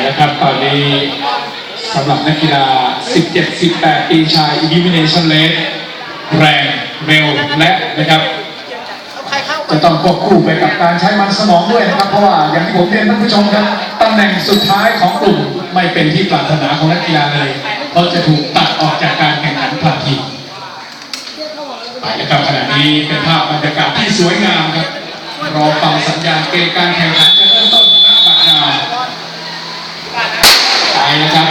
แล้วครับ ตอนนี้สำหรับนักกีฬา 17-18 ปีชาย Elimination Race แรงเร็วและนะครับจะต้องควบคู่ไปกับการใช้มันสมองด้วยนะครับ เพราะว่าอย่างที่ผมเรียนท่านผู้ชมครับตำแหน่งสุดท้ายของกลุ่มไม่เป็นที่ปรารถนาของนักกีฬาเลยเขาจะถูกตัดออกจากการแข่งขันทันทีไปนะครับขณะนี้เป็นภาพบรรยากาศที่สวยงามครับรอฟังสัญญาณเกมการแข่งขันจะเริ่มต้นณบัดนาวไป นะครับ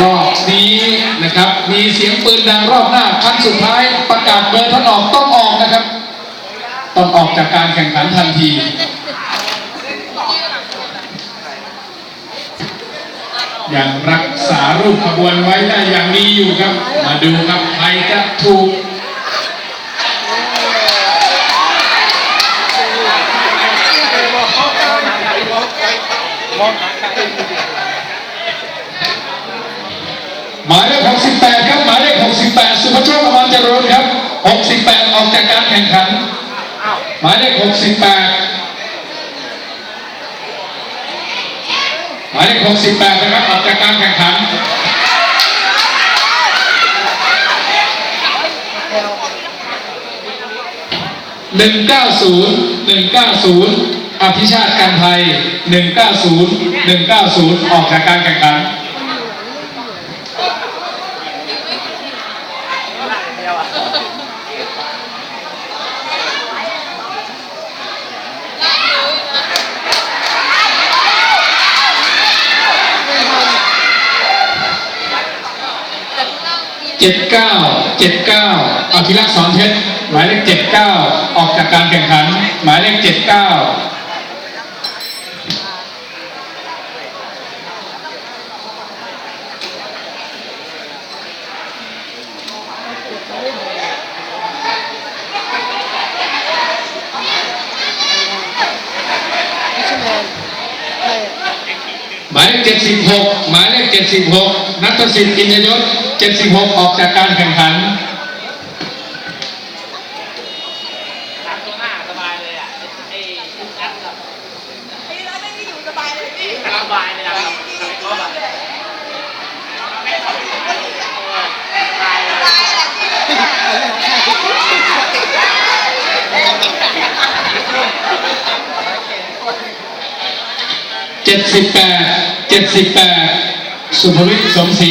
รอบนี้นะครับ มีเสียงปืนดังรอบหน้าครั้งสุดท้ายประกาศเบอร์ทดออกต้องออกนะครับ ต้องออกจากการแข่งขันทันทีอยังรักษารูปขบวนไว้ได้อย่างดีอยู่ครับ มาดูครับใครจะถูกหมายเลข68 ครับ หมายเลข พโชคอมรจรุนครับ 68 ออกจากการแข่งขัน หมายเลข 68 หมายเลข 68 นะครับ ออกจากการแข่งขันหนึ่งเก้าศูนย์หนึ่งเก้าศูนย์อภิชาติการไทยหนึ่งเก้าศูนย์หนึ่งเก้าศูนย์ออกจากการแข่งขัน เจ็ดเก้าเจ็ดเก้าอภิรักษ์สอนเพชรหมายเลขเจ็ดเก้าออกจากการแข่งขัน หมายเลขเจ็ดเก้า หมายเลขเจ็ดสิบหกหมายเลขเจ็ดสิบหกนัทสิทธิ์อินทยศเจ็ดสิบหกออกจากการแข่งขันส 78 สุภวิทย์สมศรี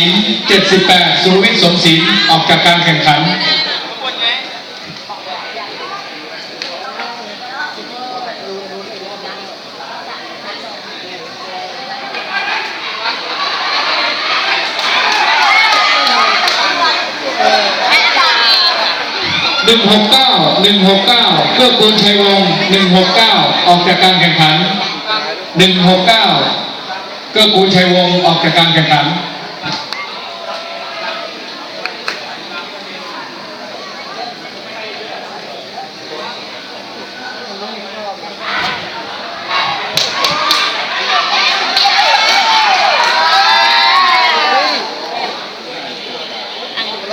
78 สุภวิทย์สมศรีออกจากการแข่งขันหนึ่งหกเก้าหนึ่งหกเก้าเกื้อกูลชัยวงศ์หนึ่งหกเก้าออกจากการแข่งขันหนึ่งหกเก้า กื้อกูลชัยวงศ์ออกจากการแข่งขัน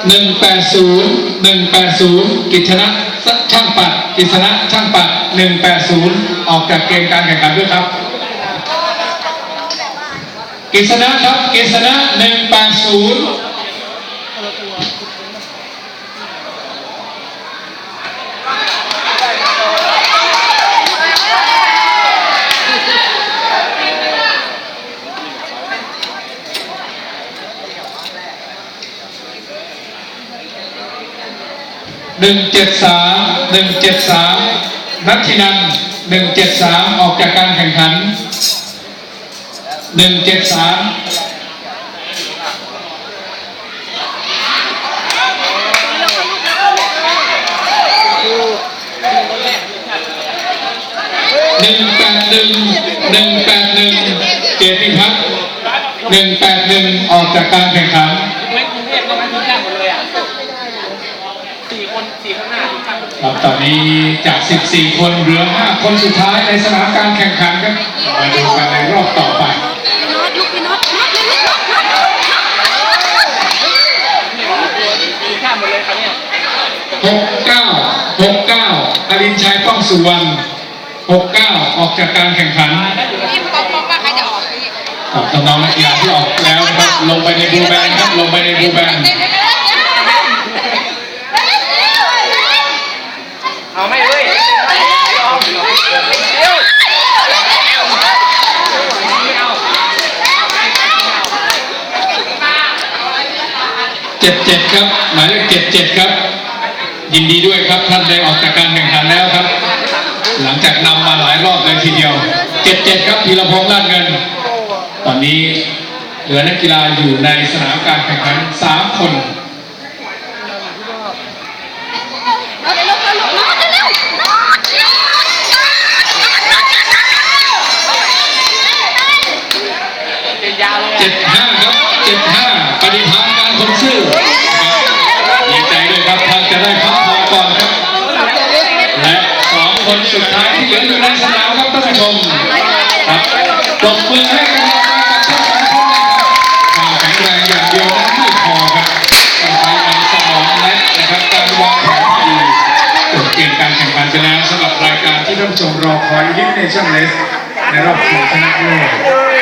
หนึ่งแปดศูนย์หนึ่งแปดศูนย์กิจชนะช่างปัดกิจชนะช่างปัดหนึ่งแปดศูนย์ออกจากเกมการแข่งขันด้วยครับ กิจชนะครับกิจชนะหนึ่งแปดศูนย์หนึ่งเจ็ดสามหนึ่งเจ็ดสามนัทธินันหนึ่งเจ็ดสามออกจากการแข่งขัน หนึ่งเจ็ดสามหนึ่งแปดหนึ่งหนึ่งแปดหนึ่งเจติพัฒน์หนึ่งแปดหนึ่งออกจากการแข่งขันไม่กรุงเทพก็มาทีมชาติหมดเลยอะสี่คนสี่ข้างหน้าทีมชาติหมดเลยครับตอนนี้จาก 14 คนเหลือ 5 คนสุดท้ายในสนามการแข่งขันครับมาดูกันในรอบต่อไป พี่น็อตลุกพี่น็อตน็อตเลยน็อตน็อตน็อต ทีมชาติหมดเลยครับเนี่ย 69 69อรินชัยป้องสุวรรณ69 ออกจากการแข่งขันได้อยู่พี่ป๊อปป๊อปว่าใครจะออกพี่กับน้องนักกีฬาที่ออกแล้วนะครับ ลงไปในบูแบนครับ ลงไปในบูแบนเอาไม่เว้ยเอาเร็วไม่เอาเจ็ดเจ็ดครับ หมายเลขเจ็ดเจ็ดครับ ยินดีด้วยครับท่านได้ออกจากการแข่งขันแล้วครับ หลังจากนำมาหลายรอบเลยทีเดียวเจ็ดเจ็ดครับธีรพงษ์ลาดเงิน ตอนนี้เหลือนักกีฬาอยู่ในสนามการแข่งขันสามคน คนสุดท้ายที่เหลืออยู่ในสนามครับท่านผู้ชมครับปรบมือให้กำลังใจกับทั้งสองท่านนะครับความแข็งแรงอย่างเดียวนั้นไม่พอครับต้องใช้มันสมองและนะครับการวางแผนที่ดีจบเกมการแข่งขันไปแล้วสำหรับรายการที่ท่านผู้ชมรอคอย Elimination Race ในรอบชิงชนะเลิศ